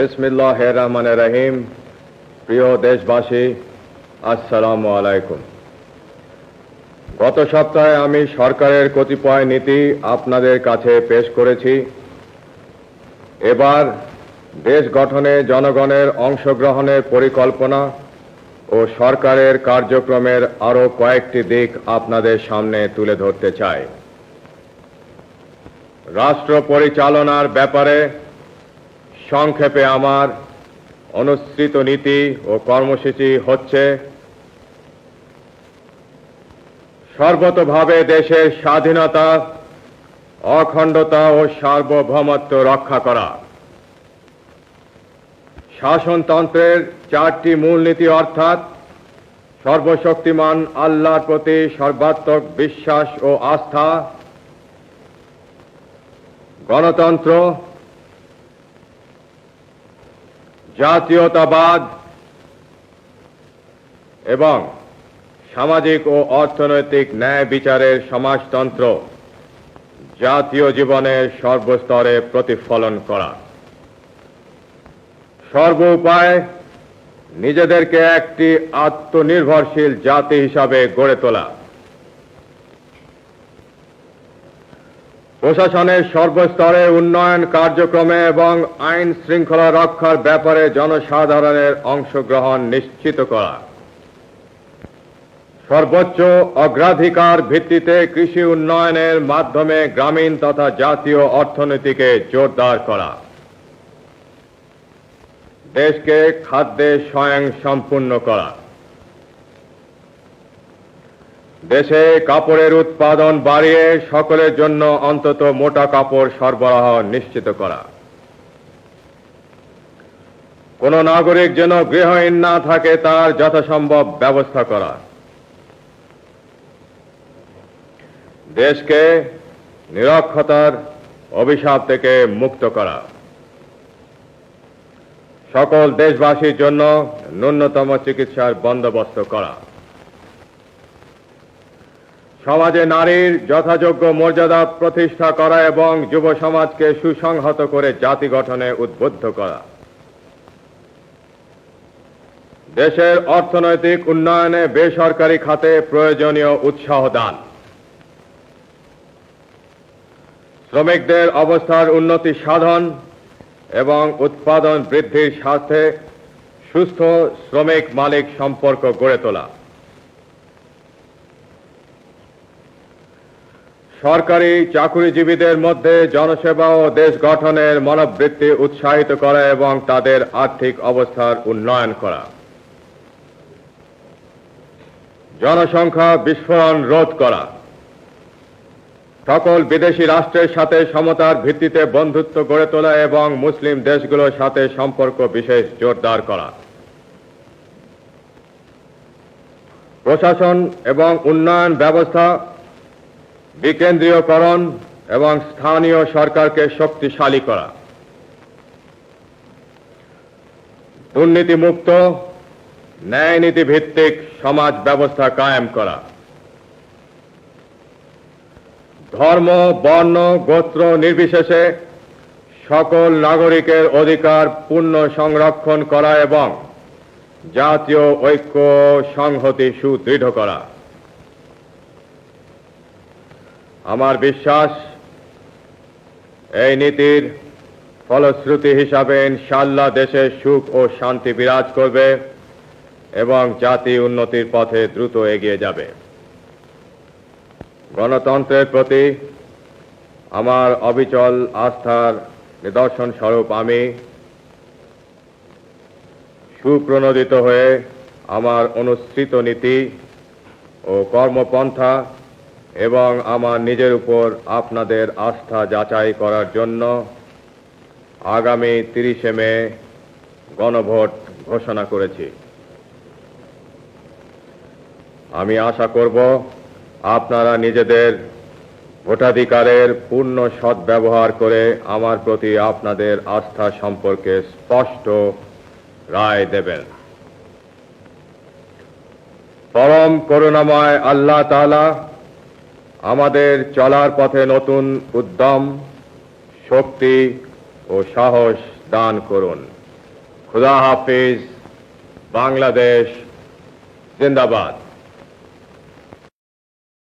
বিসমিল্লাহ রহমান রহিম। প্রিয় দেশবাসী আসসালামু আলাইকুম গত সপ্তাহে আমি সরকারের কতিপয় নীতি আপনাদের কাছে পেশ করেছি। এবার দেশ গঠনে জনগণের অংশগ্রহণের পরিকল্পনা ও সরকারের কার্যক্রমের আরও কয়েকটি দিক আপনাদের সামনে তুলে ধরতে চাই। রাষ্ট্র পরিচালনার ব্যাপারে সংক্ষেপে আমার অনুসৃত নীতি ও কর্মসূচি হচ্ছে সর্বতভাবে দেশের স্বাধীনতা, অখণ্ডতা ও সার্বভৌমত্ব রক্ষা করা। শাসনতন্ত্রের চারটি মূলনীতি অর্থাৎ সর্বশক্তিমান আল্লাহর প্রতি সর্বাত্মক বিশ্বাস ও আস্থা, গণতন্ত্র জাতীয়তাবাদ এবং সামাজিক ও অর্থনৈতিক ন্যায় বিচারের সমাজতন্ত্র জাতীয় জীবনের সর্বস্তরে প্রতিফলন করা। সর্ব উপায় নিজেদেরকে একটি আত্মনির্ভরশীল জাতি হিসাবে গড়ে তোলা। প্রশাসনের সর্বস্তরে উন্নয়ন কার্যক্রমে এবং আইন শৃঙ্খলা রক্ষার ব্যাপারে জনসাধারণের অংশগ্রহণ নিশ্চিত করা। সর্বোচ্চ অগ্রাধিকার ভিত্তিতে কৃষি উন্নয়নের মাধ্যমে গ্রামীণ তথা জাতীয় অর্থনীতিকে জোরদার করা। দেশকে খাদ্যে স্বয়ং সম্পূর্ণ করা। দেশে কাপড়ের উৎপাদন বাড়িয়ে সকলের জন্য অন্তত মোটা কাপড় সরবরাহ নিশ্চিত করা। কোন নাগরিক যেন গৃহহীন না থাকে, তার যথাসম্ভব ব্যবস্থা করা। দেশকে নিরক্ষতার অভিশাপ থেকে মুক্ত করা। সকল দেশবাসীর জন্য ন্যূনতম চিকিৎসার বন্দোবস্ত করা। সমাজে নারীর যথাযোগ্য মর্যাদা প্রতিষ্ঠা করা এবং যুব সমাজকে সুসংহত করে জাতি গঠনে উদ্বুদ্ধ করা। দেশের অর্থনৈতিক উন্নয়নে বেসরকারি খাতে প্রয়োজনীয় উৎসাহ দান। শ্রমিকদের অবস্থার উন্নতি সাধন এবং উৎপাদন বৃদ্ধির সাথে সুস্থ শ্রমিক মালিক সম্পর্ক গড়ে তোলা। সরকারি চাকুরিজীবীদের মধ্যে জনসেবা ও দেশ গঠনের মনোবৃত্তি উৎসাহিত করা এবং তাদের আর্থিক অবস্থার উন্নয়ন করা। জনসংখ্যা বিস্ফোরণ রোধ করা। সকল বিদেশি রাষ্ট্রের সাথে সমতার ভিত্তিতে বন্ধুত্ব গড়ে তোলা এবং মুসলিম দেশগুলোর সাথে সম্পর্ক বিশেষ জোরদার করা। প্রশাসন এবং উন্নয়ন ব্যবস্থা বিকেন্দ্রীয়করণ এবং স্থানীয় সরকারকে শক্তিশালী করা। দুর্নীতিমুক্ত ন্যায় নীতি ভিত্তিক সমাজ ব্যবস্থা কায়েম করা। ধর্ম, বর্ণ, গোত্র নির্বিশেষে সকল নাগরিকের অধিকার পূর্ণ সংরক্ষণ করা এবং জাতীয় ঐক্য সংহতি সুদৃঢ় করা। আমার বিশ্বাস, এই নীতির ফলশ্রুতি হিসাবে ইনশাল্লাহ দেশে সুখ ও শান্তি বিরাজ করবে এবং জাতি উন্নতির পথে দ্রুত এগিয়ে যাবে। গণতন্ত্রের প্রতি আমার অবিচল আস্থার নিদর্শন স্বরূপ আমি সুপ্রণোদিত হয়ে আমার অনুসৃত নীতি ও কর্মপন্থা এবং আমার নিজের উপর আপনাদের আস্থা যাচাই করার জন্য আগামী তিরিশে মে গণভোট ঘোষণা করেছি। আমি আশা করব আপনারা নিজেদের ভোটাধিকারের পূর্ণ সদ্ব্যবহার করে আমার প্রতি আপনাদের আস্থা সম্পর্কে স্পষ্ট রায় দেবেন। পরম করুণাময় আল্লাহ তাআলা আমাদের চলার পথে নতুন উদ্যম শক্তি ও সাহস দান করুন। খুদা হাফিজ বাংলাদেশ জিন্দাবাদ।